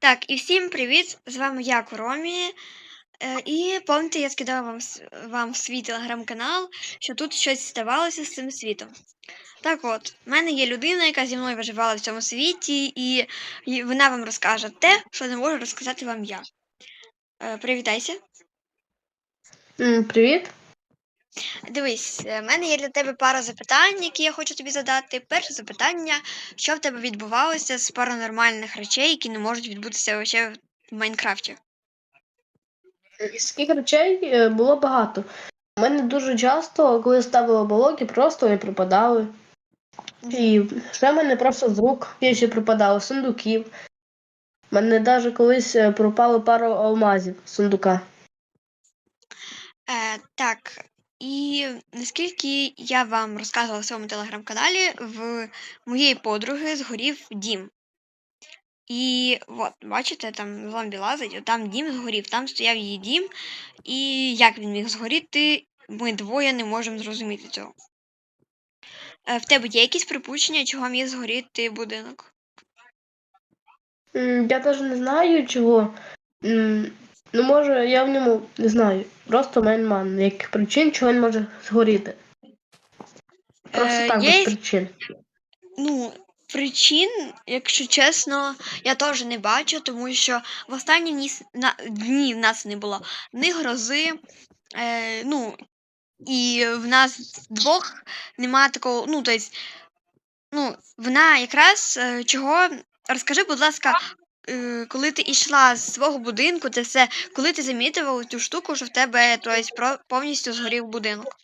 Так, і всім привіт! З вами я, Куромі. Е, і пам'ятаєте, я скидала вам, вам свій телеграм-канал, що тут щось ставалося з цим світом. Так от, в мене є людина, яка зі мною виживала в цьому світі, і, і вона вам розкаже те, що не можу розказати вам я. Е, привітайся. Привіт. Дивись, е, в мене є для тебе пара запитань, які я хочу тобі задати. Перше запитання: що в тебе відбувалося з паранормальних речей, які не можуть відбутися ще в Майнкрафті? Із таких речей е, було багато. У мене дуже часто, коли ставила блоки, просто вони пропадали. І ще в мене просто з рук ще пропадало, сундуків. У мене навіть колись е, пропало пару алмазів з сундука. Е, так, і наскільки я вам розказувала в своєму телеграм-каналі, в моєї подруги згорів дім. І от, бачите, там зомбі лазить, там дім згорів, там стояв її дім, і як він міг згоріти, ми двоє не можемо зрозуміти цього. Е, в тебе є якісь припущення, чого міг згоріти будинок? Я навіть не знаю чого. Ну, може, я в ньому не знаю. Просто мейнман. Яких причин, чого він може згоріти. Просто Е, так, є- без причин. Ну, причин, якщо чесно, я теж не бачу, тому що в останні дні, на, дні в нас не було ні грози, е, ну, і в нас двох немає такого, ну, тобто, ну, вона якраз е, чого. Розкажи, будь ласка, коли ти йшла з свого будинку, це все, коли ти замітила цю штуку, що в тебе тобто, повністю згорів будинок.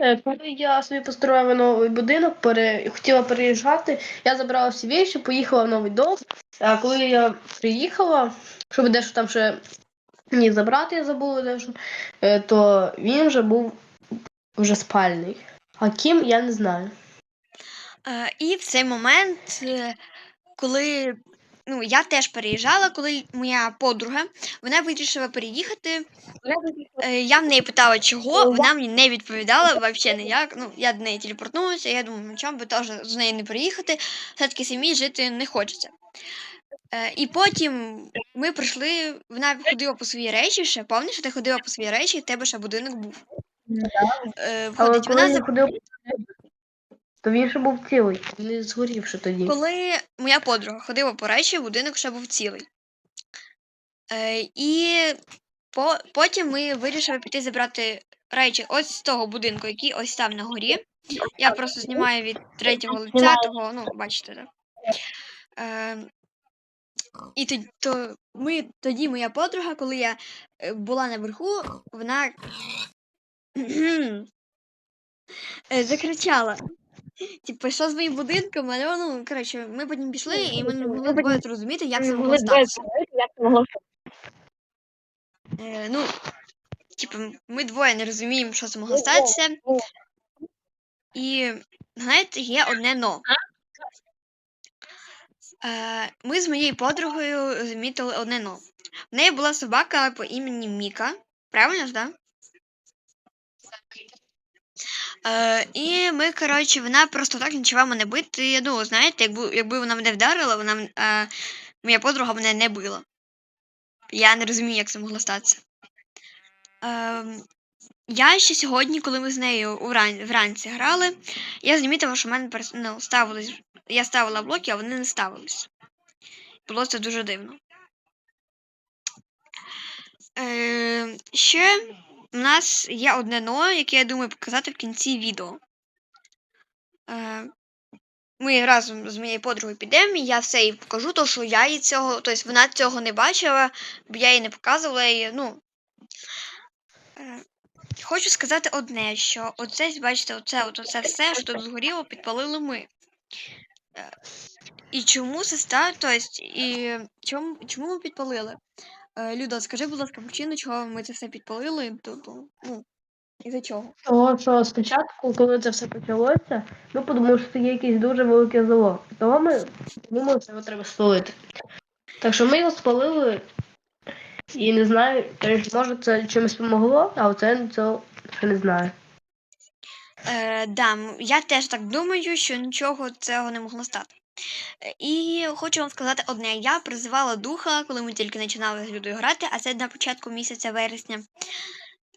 Е, Коли я собі построїла новий будинок, пере... хотіла переїжджати, я забрала всі речі, поїхала в новий дом. А коли я приїхала, щоб дещо там ще мені забрати, я забула дещо, е, то він вже був вже спальний. А ким я не знаю. Е, і в цей момент, е, коли ну, я теж переїжджала, коли моя подруга вона вирішила переїхати. Е, я в неї питала, чого, вона мені не відповідала взагалі ніяк. Ну, я до неї телепортнулася, я думаю, ну чому би теж з нею не переїхати, все-таки самі жити не хочеться. Е, і потім ми прийшли, вона ходила по свої речі ще, пам'ятаєш, ти ходила по свої речі, і в тебе ще будинок був. Е, Але входить, вона за- то він ще був цілий, не згорівши тоді. Коли моя подруга ходила по речі, будинок ще був цілий. Е, і по, потім ми вирішили піти забрати речі ось з того будинку, який ось там на горі. Я просто знімаю від третього лиця, того, ну, бачите, так. Е, і тоді, то ми, тоді моя подруга, коли я е, була наверху, вона е, закричала. Типу, що з моїм будинком, але ну, коротше, ми потім пішли і ми не могли двоє зрозуміти, як це могло статися. Е, ну, типу, ми двоє не розуміємо, що це могло статися. І, знаєте, є одне но. Е, ми з моєю подругою замітили одне но. В неї була собака по імені Міка. Правильно ж, да? Е, і ми, коротше, вона просто так почала мене бити. Ну, знаєте, якби, якби вона мене вдарила, вона е, моя подруга мене не била. Я не розумію, як це могло статися. Ем, я ще сьогодні, коли ми з нею уран- вранці грали, я замітила, що в мене ну, ставились. Я ставила блоки, а вони не ставились. Було це дуже дивно. Е, ще в нас є одне но, яке я думаю показати в кінці відео. Е, ми разом з моєю подругою підемо, і я все їй покажу, то що я їй цього, тобто вона цього не бачила, бо я їй не показувала її, ну. Е, хочу сказати одне, що оце, бачите, оце, оце все, що тут згоріло, підпалили ми. Е, і чому це ста, тобто, і чому, чому ми підпалили? Е, Люда, скажи, будь ласка, причину, чого ми це все підпалили, тобто, ну, із-за чого? Того, що спочатку, коли це все почалося, ми подумали, що це є якесь дуже велике зло. Того ми думали, що його треба спалити. Так що ми його спалили і не знаю, е, може це чимось допомогло, а оце цього ще не знаю. Е, да, я теж так думаю, що нічого цього не могло стати. Е, І хочу вам сказати одне: я призивала духа, коли ми тільки починали з Людою грати, а це на початку місяця вересня.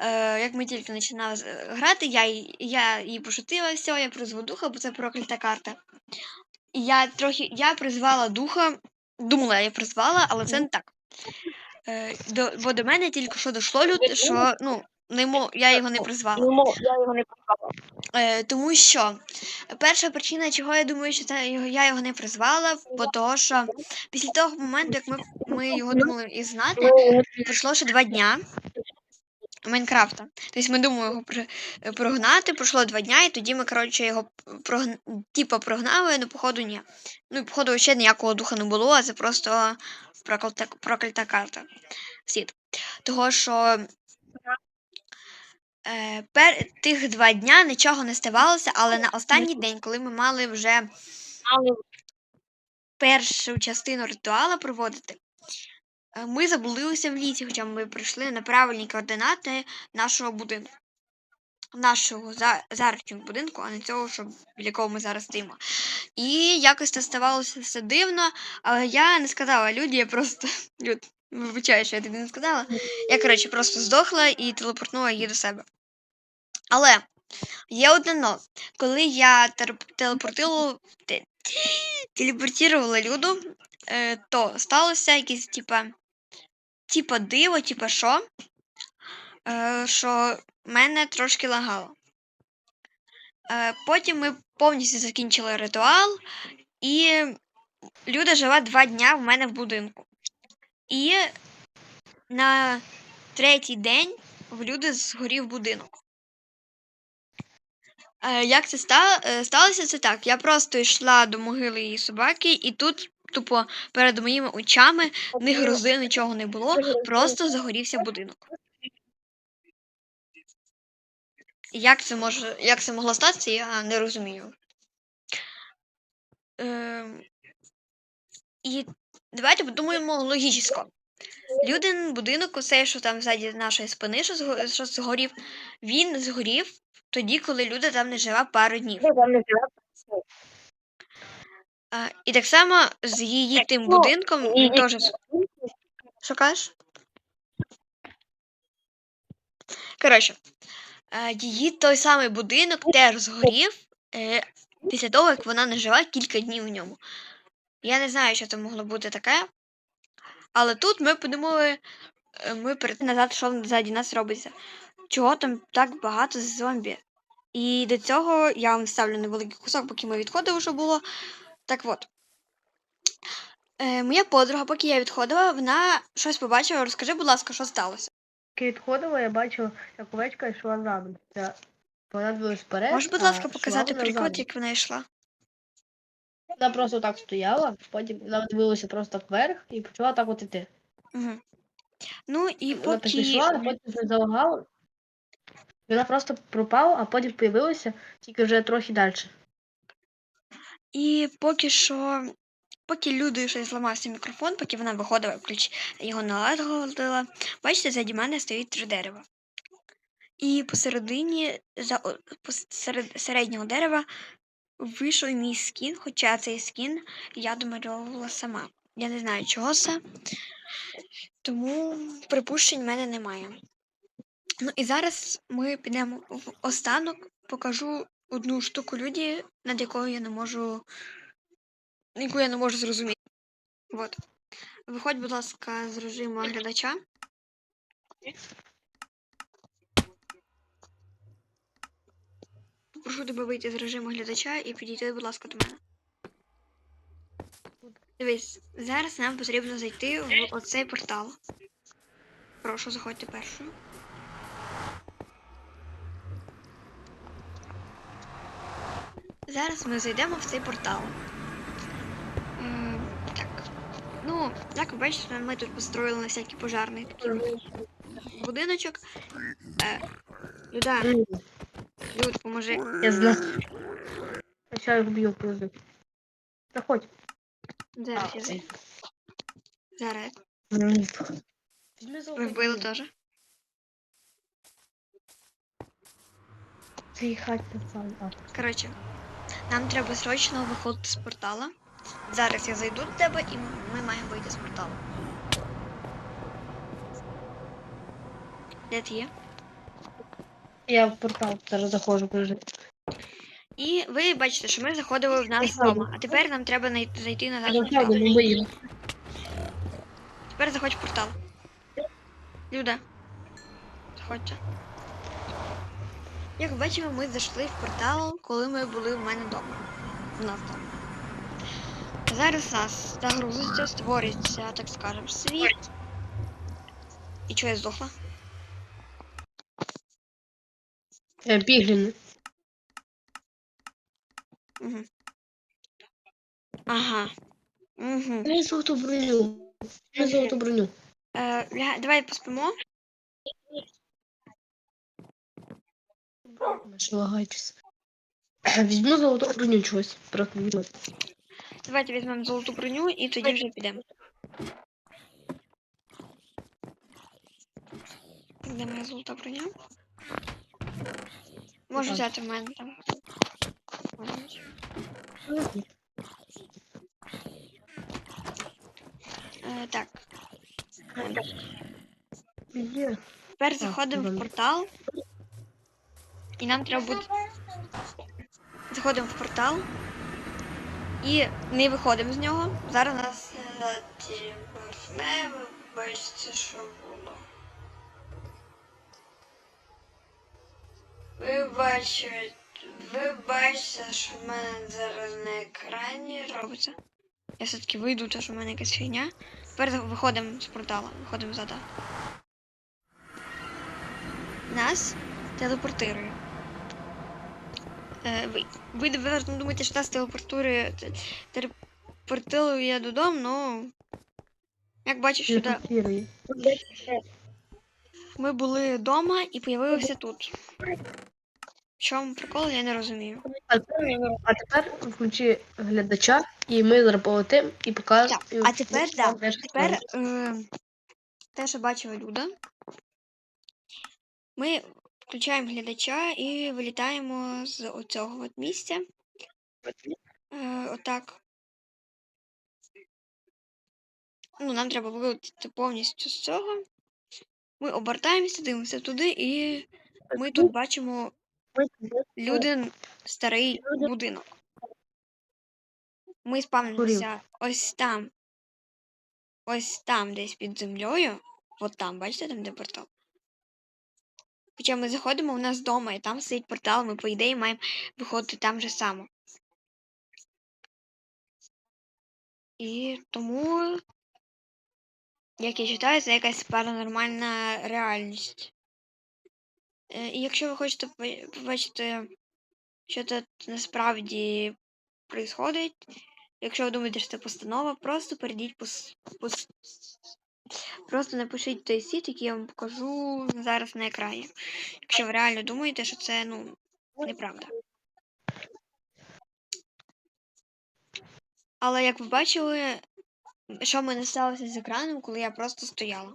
Е, як ми тільки починали е, грати, я, я їй пошутила все, я призву духа, бо це проклята карта. Я трохи я призвала духа, думала, я призвала, але це не так. Е, до, бо до мене тільки що дійшло, люд, що ну, не мо, я його не призвала. Ну, я його не показала. Е, тому що перша причина, чого я думаю, що це його, я його не призвала, бо того, що після того моменту, як ми, ми його думали і знати, пройшло ще два дня Майнкрафта. Тобто ми думали його е, прогнати, пройшло два дня, і тоді ми, коротше, його прогн... типа прогнали, але походу ні. Ну і походу ще ніякого духа не було, а це просто проклята, проклята карта. Світ. Того, що е, пер... тих два дня нічого не ставалося, але на останній день, коли ми мали вже першу частину ритуала проводити, е, ми заблудилися в лісі, хоча ми прийшли на правильні координати нашого будинку. Нашого за... зарічного будинку, а не цього, що біля якого ми зараз стоїмо. І якось це ставалося все дивно, але я не сказала Люді, я просто. Люд, вибачаю, що я тобі не сказала. Я, коротше, просто здохла і телепортнула її до себе. Але є одне но. Коли я телепортувала, те- телепортувала Люду, е, то сталося якесь, типа, типа диво, типа що, е, що мене трошки лагало. Е, потім ми повністю закінчили ритуал, і Люда жила два дня в мене в будинку. І на третій день в Люди згорів будинок. Е, як це е, сталося? Це так. Я просто йшла до могили її собаки, і тут, тупо, перед моїми очами ні грози, нічого не було, просто загорівся будинок. Як це може, як це могло статися, я не розумію. Ем, і давайте подумаємо логічно. Людин будинок, усе, що там ззаді нашої спини, що, зго- що згорів, він згорів тоді, коли люди там не жила пару днів. А, і так само з її тим ну, будинком він теж. Що кажеш? Коротше, е, її той самий будинок теж згорів е, після того, як вона не жила кілька днів в ньому. Я не знаю, що це могло бути таке. Але тут ми подумали, е, ми перед назад, що ззаді нас робиться. Чого там так багато зомбі? І до цього я вам ставлю невеликий кусок, поки ми відходили, що було. Так от. Е, моя подруга, поки я відходила, вона щось побачила. Розкажи, будь ласка, що сталося? Поки відходила, я бачила, як овечка йшла задом. Вона дивилась вперед. Можеш, будь ласка, показати приклад, як вона йшла? Вона просто так стояла, потім вона дивилася просто так вверх і почала так от іти. Угу. Ну і Вона так поки. пішла, а потім вже залагала. Вона просто пропала, а потім появилася тільки вже трохи далі. І поки що. Поки люди щось зламався мікрофон, поки вона виходила, ключ його налагодила, бачите, заді мене стоїть три дерева. І посередині, за о- посеред середнього дерева, вийшов мій скін, хоча цей скін я домальовувала сама. Я не знаю, чого це, тому припущень в мене немає. Ну і зараз ми підемо в останок, покажу одну штуку люді, над якою я не можу. яку я не можу зрозуміти. От. Виходь, будь ласка, з режиму глядача. Прошу тебе вийти з режиму глядача і підійти, будь ласка, до мене. Дивись, зараз нам потрібно зайти в оцей портал. Прошу, заходьте першою. Зараз ми зайдемо в цей портал. М, так. Ну, як ви бачите, ми тут построїли на всякий пожарний такий будиночок. Е, Люда, Люд, поможи. Я знаю. Я ще його б'ю просто. Заходь. Зараз я зайду. Зараз. Візьми Ви золотий вбили теж? Твій хать пацан. А. Коротше, нам треба срочно виходити з портала. Зараз я зайду до тебе і ми маємо вийти з порталу. Де ти є? Я в портал зараз заходжу, подожди. І ви бачите, що ми заходили в нас вдома, а тепер нам треба най- зайти назад в портал. Тепер заходь в портал. Люда. Заходьте. Як бачимо, ми зайшли в портал, коли ми були в мене вдома. У нас вдома. Зараз нас загрузиться, створюється, так скажемо, світ. І чого я здохла? Е, Пігліни. Угу. Ага. Угу. Я золоту броню. Я золоту броню. Е, ля- давай поспимо. Що лагаючись. Візьму золоту броню чогось. Просто візьму. Давайте візьмемо золоту броню і тоді вже підемо. Де моя золота броня? Можу взяти в мене там. Е, так, Є. тепер заходимо в портал. І нам треба буде. Заходимо в портал. І не виходимо з нього. Зараз нас не бачите, що було. Ви бачите, ви бачите, що в мене зараз на екрані робиться. Я все-таки вийду, тому що в мене якась фігня. Тепер виходимо з портала, виходимо зада. Нас телепортирує. Е, ви, ви, напевно, думаєте, що нас телепортує, те- телепортує додому, ну. Як бачиш, Я сюди ми були вдома і появилися тут. В чому прикол, я не розумію. А тепер, включи глядача, і ми зараз полетим і покажемо. Так, а тепер, да, Тепер е, те, що бачила Люда. Ми включаємо глядача і вилітаємо з оцього от місця. Е, отак. Ну, нам треба вилетіти повністю з цього. Ми обертаємося, дивимося туди, і ми тут бачимо Людин старий будинок. Ми спавнимося ось там. Ось там, десь під землею. От там, бачите, там де портал. Хоча ми заходимо у нас вдома, і там стоїть портал, ми, по ідеї, маємо виходити там же само. І тому, як я вважаю, це якась паранормальна реальність. Е, І якщо ви хочете побачити, що тут насправді відбувається, якщо ви думаєте, що це постанова, просто перейдіть по, по Просто напишіть той світ, який я вам покажу зараз на екрані. Якщо ви реально думаєте, що це ну, неправда. Але як ви бачили, що мене сталося з екраном, коли я просто стояла.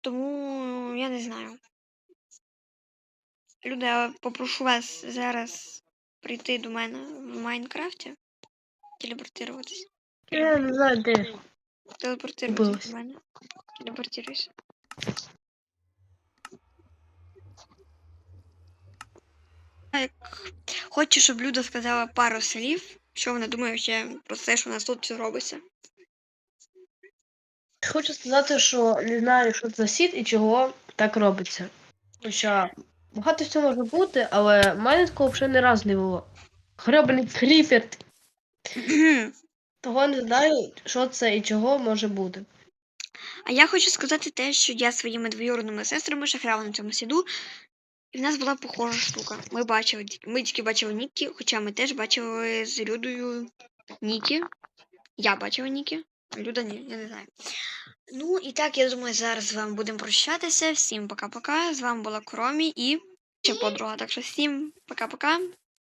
Тому я не знаю. Люди, я попрошу вас зараз прийти до мене в Майнкрафті. Телепортуватись. Я не знаю, де. Телепортируйся до мене. Телепортируйся. Так, хочу, щоб Люда сказала пару слів, що вона думає ще про те, що у нас тут все робиться. Хочу сказати, що не знаю, що це за світ і чого так робиться. Що багато всього може бути, але мене такого вже не раз не було. Гребаний кріпер. Того не знаю, що це і чого може бути. А я хочу сказати те, що я своїми двоюродними сестрами шахрала на цьому сіду, і в нас була похожа штука. Ми бачили, ми тільки бачили Нікі, хоча ми теж бачили з Людою Нікі. Я бачила Нікі, Люда ні, я не знаю. Ну і так, я думаю, зараз з вами будемо прощатися. Всім пока-пока. З вами була Кромі і ще подруга. Так що всім пока-пока.